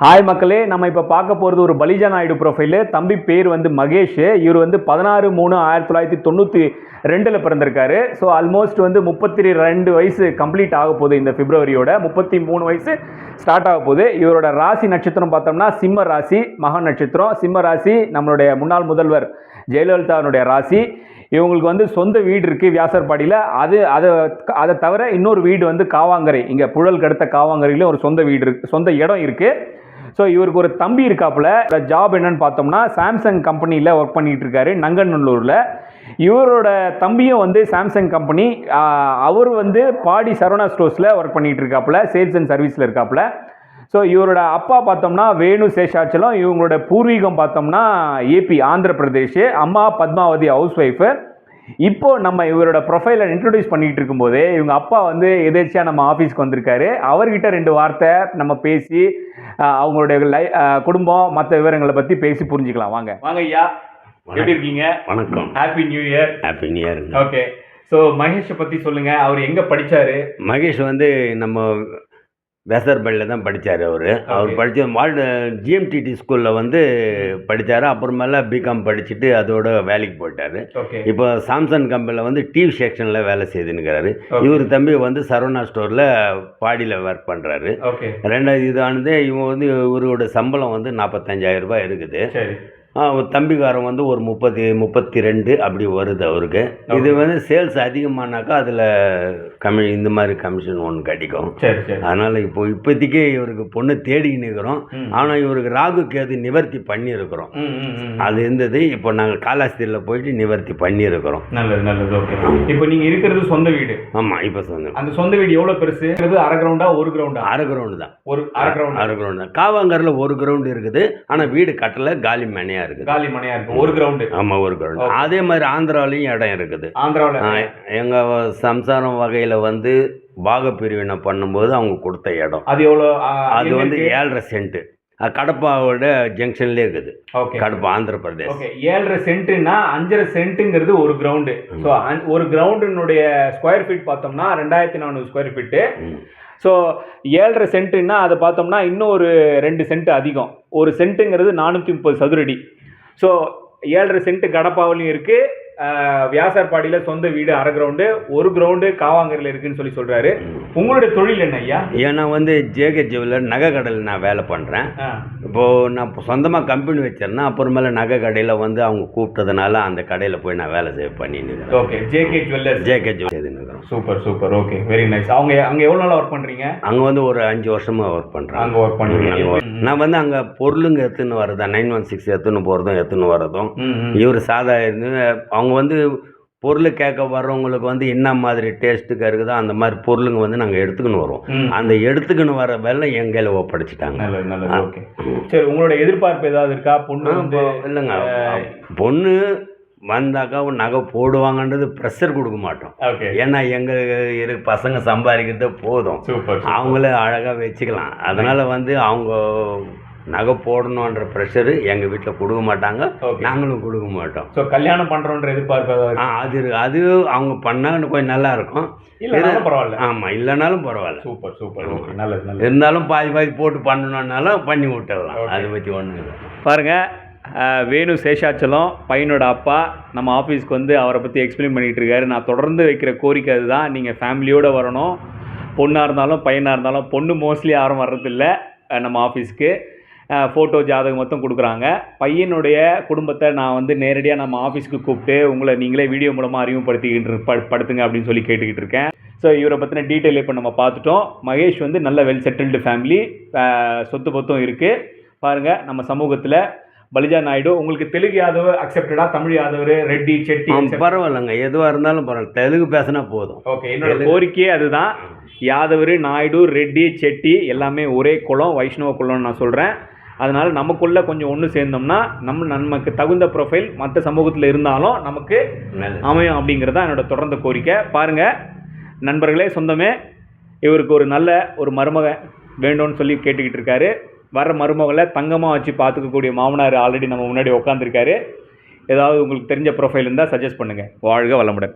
Hi மக்களே. நம்ம இப்போ பார்க்க போகிறது ஒரு பலிஜா நாயுடு ப்ரொஃபைலு தம்பி பேர் வந்து மகேஷ். இவர் வந்து பதினாறு மூணு ஆயிரத்தி தொள்ளாயிரத்தி தொண்ணூற்றி ரெண்டில் பிறந்திருக்காரு. ஸோ ஆல்மோஸ்ட் வந்து முப்பத்தி ரெண்டு வயசு கம்ப்ளீட் ஆக போகுது இந்த பிப்ரவரியோட முப்பத்தி மூணு வயசு ஸ்டார்ட் ஆக போகுது. இவரோட ராசி நட்சத்திரம் பார்த்தோம்னா சிம்ம ராசி மக நட்சத்திரம். சிம்ம ராசி நம்மளுடைய முன்னாள் முதல்வர் ஜெயலலிதாவுடைய ராசி. இவங்களுக்கு வந்து சொந்த வீடு இருக்குது வியாசர்பாடியில் அது அதை அதை தவிர இன்னொரு வீடு வந்து காவாங்கரை. இங்கே புழல் கடுத்த காவாங்கரையிலும் ஒரு சொந்த வீடு இருக்கு சொந்த இடம் இருக்குது ஸோ இவருக்கு ஒரு தம்பி இருக்காப்புல. ஜாப் என்னன்னு பார்த்தோம்னா சாம்சங் கம்பெனியில் ஒர்க் பண்ணிகிட்டு இருக்காரு நங்கநல்லூரில். இவரோட தம்பியும் வந்து சாம்சங் கம்பெனி அவர் வந்து பாடி சரவணா ஸ்டோர்ஸில் ஒர்க் பண்ணிகிட்டு இருக்காப்புல சேல்ஸ் அண்ட் சர்வீஸில் இருக்காப்புல. ஸோ இவரோட அப்பா பார்த்தோம்னா வேணு சேஷாச்சலம் இவங்களோட பூர்வீகம் பார்த்தோம்னா ஏபி ஆந்திர பிரதேஷ் அம்மா பத்மாவதி ஹவுஸ் ஒய்ஃபு இப்போ நம்ம இவரோட ப்ரொஃபைலை இன்ட்ரடியூஸ் பண்ணிட்டு இருக்கும்போது இவங்க அப்பா வந்து எதேச்சியா நம்ம ஆஃபீஸ்க்கு வந்திருக்காரு. அவர்கிட்ட ரெண்டு வார்த்தை நம்ம பேசி அவங்களுடைய லை குடும்பம் மற்ற விவரங்களை பற்றி பேசி புரிஞ்சுக்கலாம். வாங்க. வாங்க ஐயா. எப்படி இருக்கீங்க? வணக்கம். Happy new year happy new year okay so மகேஷை பற்றி சொல்லுங்க. அவர் எங்கே படிச்சாரு? மகேஷ் வந்து நம்ம வெசர்பள்ளியில் தான் படித்தார் அவர். அவர். படித்த வாழ் ஜிஎம்டிடி ஸ்கூலில் வந்து படித்தார் அப்புறமேல பிகாம் படிச்சுட்டு அதோட வேலைக்கு போயிட்டார். இப்போ சாம்சங் கம்பெனியில் வந்து டிவி செக்ஷனில் வேலை செய்துன்னுக்கிறாரு. இவர் தம்பி வந்து சரவணா ஸ்டோரில் பாடியில் ஒர்க் பண்ணுறாரு ரெண்டாவது இதானது இவன் வந்து இவரோட சம்பளம் வந்து நாற்பத்தஞ்சாயிரம் ரூபாய் இருக்குது. தம்பிக்காரன் வந்து ஒரு முப்பத்தி முப்பத்தி ரெண்டு அப்படி வருது அவருக்கு. இது வந்து சேல்ஸ் அதிகமானாக்கா அதில் கமி இந்த மாதிரி கமிஷன் ஒன்று கிடைக்கும். அதனால் இப்போ இப்போதைக்கு இவருக்கு பொண்ணு தேடிக்கின்னு இருக்கிறோம். ஆனால் இவருக்கு ராகு கேது நிவர்த்தி பண்ணியிருக்கிறோம். அது இருந்தது. இப்போ நாங்கள் காலாஸ்திரியில் போயிட்டு நிவர்த்தி பண்ணியிருக்கிறோம். நல்லது நல்லது. ஓகே இப்போ நீங்க இருக்கிறது சொந்த வீடு. ஆமாம் இப்போ சொந்தம் அந்த சொந்த வீடு எவ்வளவு பெருசு? அரை கிரவுண்டா ஒரு கிரவுண்டா அரை கிரவுண்டு தான். ஒரு அரை கிரவுண்ட் அரை கிரவுண்டு தான். காவாங்கரில் ஒரு கிரவுண்டு இருக்குது. ஆனால் வீடு கட்டல காலி மனையாக இருக்குது. காலி மனையா இருக்கு ஒரு கிரவுண்டு ஆமாம் ஒரு கிரவுண்டு. அதே மாதிரி ஆந்திராலையும் இடம் இருக்குது. ஆந்திராவுல? எங்கள் சம்சாரம் வகையில் வந்து பாக பிரிவினை பண்ணும்போது அவங்க கொடுத்த இடம். அது எவ்வளவு ஆ, அது வந்து? ஏழரை சென்ட்டு. கடப்பாவோட ஜங்ஷன்லேயே இருக்குது. ஓகே கடப்பா ஆந்திர பிரதேஷ் ஓகே ஏழரை சென்ட்டுனா அஞ்சரை சென்ட்டுங்கிறது ஒரு கிரவுண்டு ஸோ ஒரு கிரவுண்டினுடைய ஸ்கொயர் ஃபீட் பார்த்தோம்னா ரெண்டாயிரத்தி நானூறு ஸ்கொயர் ஃபீட்டு. ஸோ ஏழரை சென்ட்டுன்னா அதை பார்த்தோம்னா இன்னும் ஒரு ரெண்டு சென்ட் அதிகம். ஒரு சென்ட்டுங்கிறது நானூற்றி முப்பது சதுரடி. ஸோ ஏழரை சென்ட் கடப்பாவிலையும் இருக்குது வியாசார்பாடியில் சொந்த வீடு அரை கிரவுண்டு ஒரு கிரவுண்டு காவாங்கரில் இருக்குன்னு சொல்லி சொல்கிறாரு. உங்களுடைய தொழில் என்ன ஐயா? ஏன்னா வந்து ஜேகே ஜுவல்லர் நகை கடையில் நான் வேலை பண்ணுறேன் இப்போது நான் சொந்தமாக கம்பெனி வச்சிருந்தேன் அப்புறமேல நகை கடையில் வந்து அவங்க கூப்பிட்டதுனால அந்த கடையில் போய் நான் வேலை செய்ய பண்ணின்னு okay JK jewellers JK jeweller super super. Okay very nice அவங்க அங்கே எவ்வளோ நாளாக ஒர்க் பண்ணுறீங்க அங்கே வந்து ஒரு அஞ்சு வருஷமாக ஒர்க் பண்ணுறேன் அங்கே ஒர்க் பண்ணுறீங்க நான் வந்து அங்கே பொருளுங்க எடுத்துன்னு வரதா நைன் ஒன் சிக்ஸ் எடுத்துன்னு போகிறதும் எடுத்துன்னு வரதும் இவர் சாதா இருந்து அவங்க வந்து பொருள் கேட்க வர்றவங்களுக்கு வந்து என்ன மாதிரி டேஸ்ட்டுக்கு இருக்குதோ அந்த மாதிரி பொருளுங்க வந்து நாங்கள் எடுத்துக்கின்னு வரோம். அந்த எடுத்துக்கின்னு வர வேலை எங்கையில் ஒப்படைச்சிட்டாங்க. சரி உங்களோட எதிர்பார்ப்பு ஏதாவது இருக்கா? பொண்ணு இல்லைங்க. பொண்ணு வந்தாக்கா ஒரு நகை போடுவாங்கன்றது ப்ரெஷர் கொடுக்க மாட்டோம். ஓகே ஏன்னா எங்கள் இரு பசங்க சம்பாதிக்கிறது போதும். சூப்பர் அவங்கள அழகாக வச்சுக்கலாம். அதனால் வந்து அவங்க நகை போடணுன்ற ப்ரெஷரு எங்கள் வீட்டில் கொடுக்க மாட்டாங்க. நாங்களும் கொடுக்க மாட்டோம். ஸோ கல்யாணம் பண்றோன்ற எதிர்பார்ப்பு ஏதாவது ஆ? அது. அது அவங்க பண்ணாங்கன்னு கொஞ்சம் நல்லா இருக்கும். இல்லைனாலும் பரவாயில்ல. ஆமாம் இல்லைனாலும் பரவாயில்ல. Super super. நல்லது இருந்தாலும் பாதி பாதி போட்டு பண்ணணுன்னாலும் பண்ணி விட்டுடலாம். அதை பற்றி ஒன்றும் இல்லை. பாருங்க அஹ், வேணு சேஷாச்சலம் பையனோட அப்பா நம்ம ஆஃபீஸ்க்கு வந்து அவரை பற்றி எக்ஸ்பிளைன் பண்ணிகிட்டு இருக்காரு. நான் தொடர்ந்து வைக்கிற கோரிக்கை அதுதான். நீங்கள் ஃபேமிலியோடு வரணும். பொண்ணாக இருந்தாலும் பையனாக இருந்தாலும் பொண்ணு மோஸ்ட்லி யாரும் வர்றதில்ல. நம்ம ஆஃபீஸ்க்கு. ஃபோட்டோ ஜாதகம் மொத்தம் கொடுக்குறாங்க. பையனுடைய குடும்பத்தை நான் வந்து நேரடியாக நம்ம ஆஃபீஸ்க்கு கூப்பிட்டு உங்களை நீங்களே வீடியோ மூலமாக அறிமுகப்படுத்திக்கிட்டு ப- படுத்துங்க அப்படின்னு சொல்லி கேட்டுக்கிட்டு இருக்கேன். ஸோ இவரை பற்றின டீட்டெயில் இப்போ நம்ம பார்த்துட்டோம். மகேஷ் வந்து நல்ல வெல் செட்டில்டு ஃபேமிலி சொத்து பொத்தும் இருக்குது பாருங்கள் நம்ம சமூகத்தில் பலிஜா நாயுடு உங்களுக்கு தெலுங்கு யாதவ் அக்செப்டடா தமிழ் யாதவ் ரெட்டி செட்டி பரவாயில்லைங்க. எதுவாக இருந்தாலும் பரவாயில்ல. தெலுங்கு பேசினா போதும். ஓகே என்னோட கோரிக்கையே அதுதான். யாதவர் நாயுடு ரெட்டி செட்டி எல்லாமே ஒரே குலம் வைஷ்ணவ குலம்னு நான் சொல்கிறேன் அதனால் நமக்குள்ளே கொஞ்சம் ஒன்று சேர்ந்தோம்னா நம்ம நமக்கு தகுந்த ப்ரொஃபைல் மற்ற சமூகத்தில் இருந்தாலும் நமக்கு அமையும் அப்படிங்கிறது தான் என்னோட தொடர்ந்த கோரிக்கை. பாருங்கள் நண்பர்களே சொந்தமே இவருக்கு ஒரு நல்ல ஒரு மருமக வேண்டும்னு சொல்லி கேட்டுக்கிட்டு இருக்காரு. வர்ற மருமகளை தங்கமாக வச்சு பார்த்துக்கக்கூடிய மாமனார் ஆல்ரெடி நம்ம முன்னாடி உட்காந்துருக்காரு ஏதாவது உங்களுக்கு தெரிஞ்ச ப்ரொஃபைல் இருந்தால் சஜஸ்ட் பண்ணுங்கள் வாழ்க வளமுடன்.